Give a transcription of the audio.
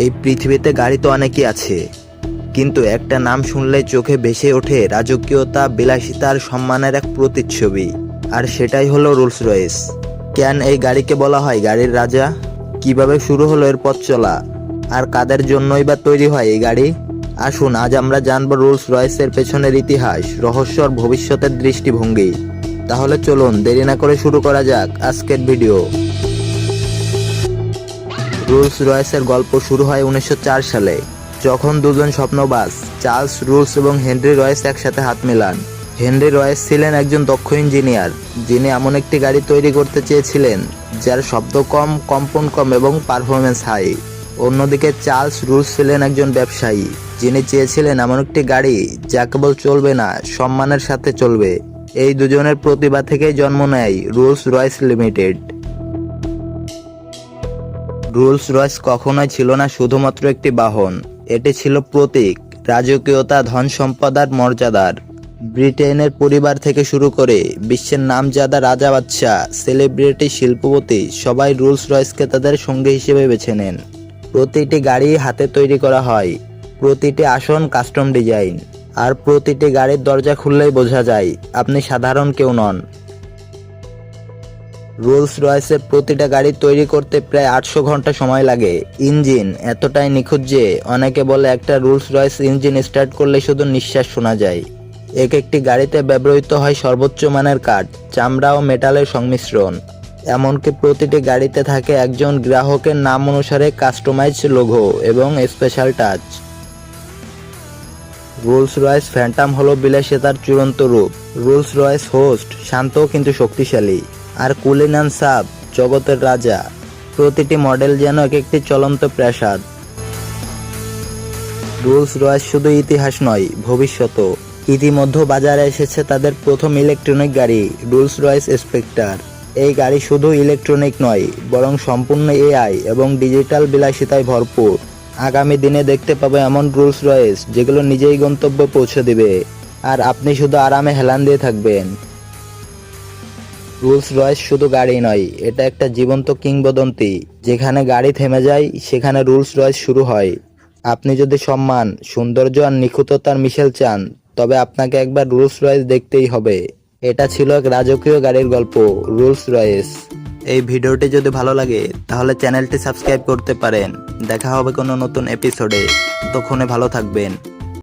এই পৃথিবীতে গাড়ি তো অনেকই আছে। কিন্তু একটা নাম শুনলে চোখে ভেসে ওঠে রাজকীয়তা, বিলাসিতার সম্মানের এক প্রতিচ্ছবি। আর সেটাই হলো রোলস রয়েস কেন এই গাড়িকে বলা হয় গাড়ির রাজা? কীভাবে শুরু হলো এর পথ চলা? আর কাদের জন্যই বা তৈরি হয় এই গাড়ি? আসুন, আজ আমরা জানব রোলস রয়েসের পেছনের ইতিহাস, রহস্য আর ভবিষ্যতের দৃষ্টিভঙ্গি। তাহলে চলুন, দেরি না করে শুরু করা যাক আজকের ভিডিও। রুলস রয়েসের গল্প শুরু হয় উনিশশো চার সালে। যখন দুজন স্বপ্নবাস চার্লস রুলস এবং হেনরি রয়েস একসাথে হাত মেলান। হেনরি রয়েস ছিলেন একজন দক্ষ ইঞ্জিনিয়ার, যিনি এমন একটি গাড়ি তৈরি করতে চেয়েছিলেন, যার শব্দ কম, কম্পন কম এবং পারফরমেন্স হাই। অন্যদিকে চার্লস রুলস ছিলেন একজন ব্যবসায়ী, যিনি চেয়েছিলেন এমন একটি গাড়ি যা কেবল চলবে না, সম্মানের সাথে চলবে। এই দুজনের প্রতিভা থেকেই জন্ম নেয় Rolls Royce limited. Rolls Royce কখনোই ছিল না, শুধুমাত্র একটি বাহন। এটি ছিল প্রতীক, রাজকীয়তা, ধন সম্পদ আর মর্যাদার। ব্রিটেনের পরিবার থেকে শুরু করে বিশ্বের নামজাদা রাজা বাচ্চা সেলিব্রিটি, শিল্পপতি সবাই রুলস রয়েসকে তাদের সঙ্গী হিসেবে বেছে নেন। প্রতিটি গাড়ি হাতে তৈরি করা হয়, প্রতিটি আসন কাস্টম ডিজাইন, আর প্রতিটি গাড়ির দরজা খুললেই বোঝা যায়, আপনি সাধারণ কেউ নন। রোলস রয়েসের প্রতিটা গাড়ি তৈরি করতে প্রায় আটশো ঘণ্টা সময় লাগে। ইঞ্জিন এতটাই নিখুঁত যে অনেকে বলে একটা রোলস রয়েস ইঞ্জিন স্টার্ট করলে শুধু নিঃশ্বাস শোনা যায়। এক একটি গাড়িতে ব্যবহৃত হয় সর্বোচ্চ মানের কাঠ, চামড়া ও মেটালের সংমিশ্রণ। এমনকি প্রতিটি গাড়িতে থাকে একজন গ্রাহকের নাম অনুসারে কাস্টমাইজ লোগো এবং special touch Rolls Royce Phantom হলো বিলাসিতার চূড়ান্ত রূপ। রোলস রয়েস হোস্ট শান্ত কিন্তু শক্তিশালী। আর কুলিনান সাব, জগতের রাজা। প্রতিটি মডেল যেন এক একটি চলন্ত প্রাসাদ। রোলস রয়েস শুধু ইতিহাস নয়, ভবিষ্যতও। ইতিমধ্যে বাজারে এসেছে তাদের প্রথম ইলেকট্রনিক গাড়ি, রোলস রয়েস স্পেক্টার। এই গাড়ি শুধু ইলেকট্রনিক নয়, বরং সম্পূর্ণ এআই এবং ডিজিটাল বিলাসিতায় ভরপুর। আগামী দিনে দেখতে পাবে এমন রুলস রয়েস যেগুলো নিজেই গন্তব্যে পৌঁছে দিবে। আর আপনি শুধু আরামে হেলান দিয়ে থাকবেন। রুলস রয়েস শুধু গাড়ি নয়, এটা একটা জীবন্ত কিংবদন্তি। যেখানে গাড়ি থেমে যায়, সেখানে রুলস রয়েস শুরু হয়। আপনি যদি সম্মান, সৌন্দর্য আর নিখুঁততার মিশেল চান, তবে আপনাকে একবার রুলস রয়েস দেখতেই হবে। এটা ছিল এক রাজকীয় গাড়ির গল্প, রুলস রয়েস। এই ভিডিওটি যদি ভালো লাগে, তাহলে চ্যানেলটি সাবস্ক্রাইব করতে পারেন। দেখা হবে কোনো নতুন এপিসোডে। ততক্ষণে ভালো থাকবেন।